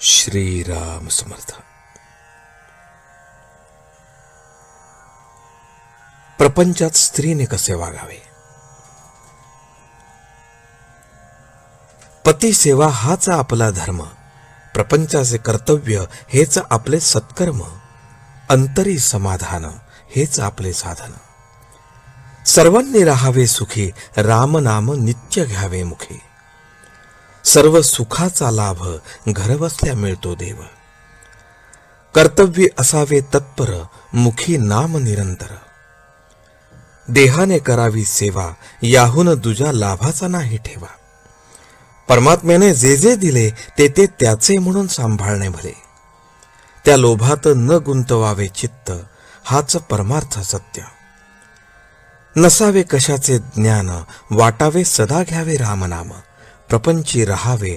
श्रीराम समर्थ. प्रपंचात स्त्रीने कसे वागावे? पती सेवा हाच आपला धर्म प्रपंचाचे कर्तव्य हेच आपले सत्कर्म अंतरी समाधान हेच आपले साधन. सर्वांनी राहावे सुखी रामनाम नित्य घ्यावे मुखी. सर्व सुखाचा लाभ घरबसल्या मिळतो देव. कर्तव्य असावे तत्पर मुखी नाम निरंतर. देहाने करावी सेवा याहून तुझ्या लाभाचा नाही ठेवा. परमात्म्याने जे जे दिले ते ते त्याचे म्हणून सांभाळणे भले. त्या लोभात न गुंतवावे चित्त हाच परमार्थ सत्य. नसावे कशाचे ज्ञान वाटावे सदा घ्यावे रामनाम. प्रपंची रहावे